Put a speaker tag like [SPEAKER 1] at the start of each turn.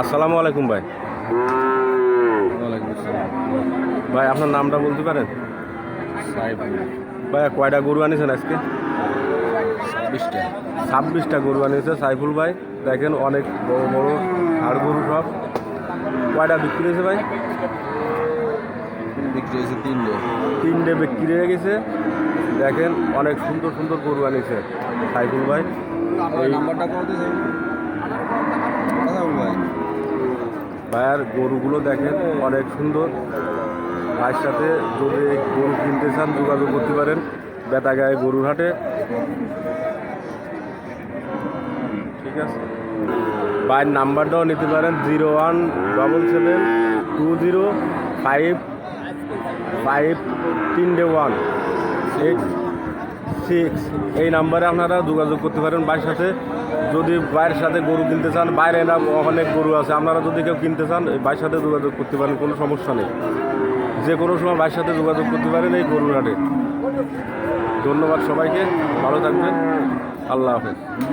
[SPEAKER 1] আসসালামু আলাইকুম ভাই। ভাই আপনার নামটা বলতে পারেন? ভাই কয়টা গরু আনিয়েছেন আজকে?
[SPEAKER 2] ছাব্বিশটা।
[SPEAKER 1] ছাব্বিশটা গরু আনিয়েছে সাইফুল ভাই। দেখেন অনেক বড় বড় হাড় গরু সব। কয়টা বিক্রি হয়েছে ভাই?
[SPEAKER 2] বিক্রি হয়েছে তিনটে।
[SPEAKER 1] তিনটে বিক্রি হয়ে গেছে। দেখেন অনেক সুন্দর সুন্দর গরু আনিয়েছে সাইফুল ভাই।
[SPEAKER 2] নাম্বারটা
[SPEAKER 1] ভাইয়ার গরুগুলো দেখেন, অনেক সুন্দর। ভাইয়ের সাথে যদি গরু কিনতে চান, যোগাযোগ করতে পারেন বেতাগায় গরুর হাটে ঠিক আছে। ভাইয়ের নাম্বারটাও নিতে পারেন zero one double seven two zero five five তিনটে ওয়ান, এইট। সিক্স এই নাম্বারে আপনারা যোগাযোগ করতে পারেন বাইর সাথে। যদি বাইর সাথে গরু কিনতে চান, বাইরে না, অনেক গরু আছে। আপনারা যদি কেউ কিনতে চান ভাইয়ের সাথে যোগাযোগ করতে পারেন, কোনো সমস্যা নেই। যে কোনো সময় বাইর সাথে যোগাযোগ করতে পারেন এই গরুর হাটে। ধন্যবাদ সবাইকে। ভালো থাকবেন। আল্লাহ হাফেজ।